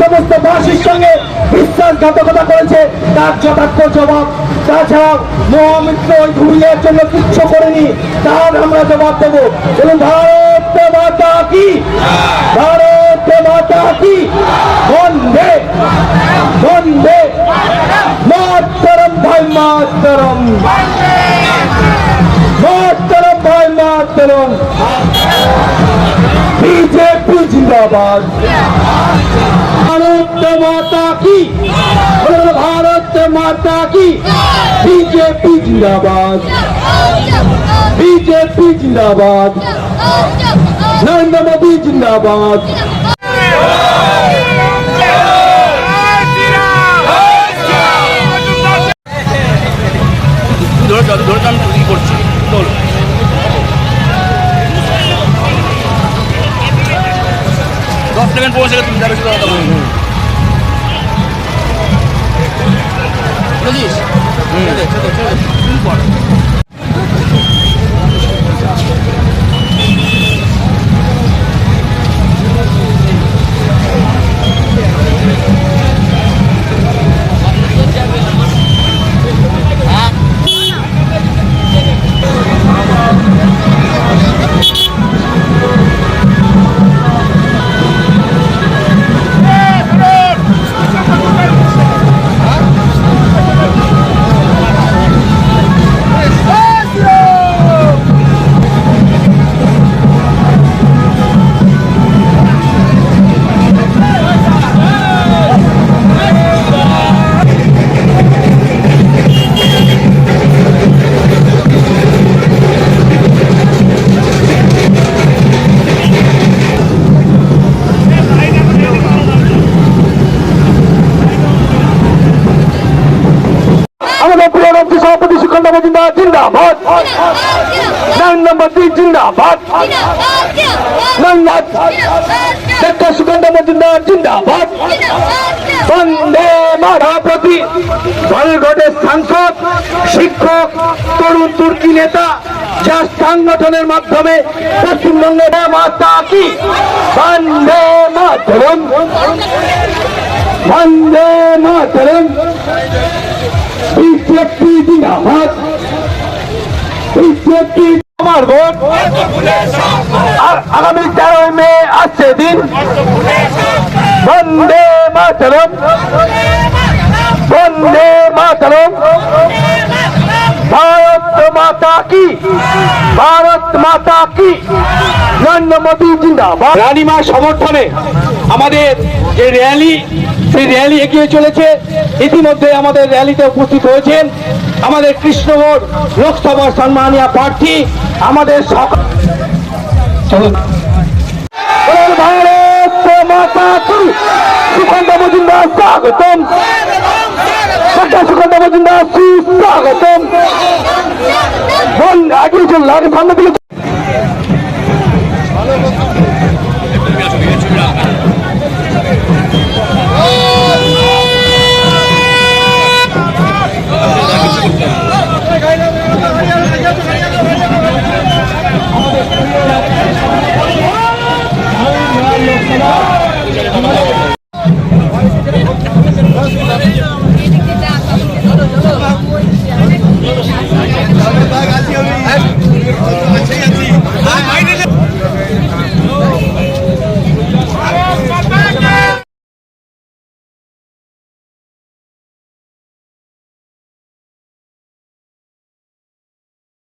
সমস্ত বাসীর সঙ্গে বিশ্বাসঘাতকতা করেছে। তার যথার্থ জবাব তাছাড়া মহামিত্র ওই ঘুরিয়ার জন্য কিচ্ছু করেনি। তার আমরা জবাব দেবো। বলুন, ভারত মাতা কি? ভারত মাতা কি? মাতরম বিজেপি জিন্দাবাদ। ভারত মাতা কি? ভারত মাতা কি? বিজেপি জিন্দাবাদ। বিজেপি জিন্দাবাদ। নরেন্দ্র মোদী জিন্দাবাদ। Buat dengan pun saya tidak bersyukur cepat, cepat. Cepat. প্রিয় মন্ত্রী সভাপতি সুখণ্ড মজুমদার জিন্দাবাদ। নরেন্দ্র মোদী জিন্দাবাদ। নন্দাদ ডক্টর সুখণ্ড মজুমদার জিন্দাবাদ। বন্দে মাধাপতি বালঘটের সাংসদ, শিক্ষক, তরুণ তুর্কি নেতা যার সংগঠনের মাধ্যমে পশ্চিমবঙ্গে মাতা কি বন্দে মাতরম। বন্দে মাতরম। বিজেপি জিন্দাবাদ বিজেপি আমার ভোট আর আগামী তেরোই মে আসছে দিন বন্দে মাতরম। মাতা কি? ভারত মাতা কি? নরেন্দ্র মোদী জিন্দাবাদ। রানীমা সমর্থনে আমাদের যে র্যালি সেই র্যালি এগিয়ে চলেছে। ইতিমধ্যে আমাদের র্যালিতে উপস্থিত হয়েছেন আমাদের কৃষ্ণগড় লোকসভার সম্মানীয় প্রার্থী আমাদের সকল চলুন। ভারত মাতা কি? সুখণ্ড মজুমদার স্বাগতম। মজুমদার বল আগে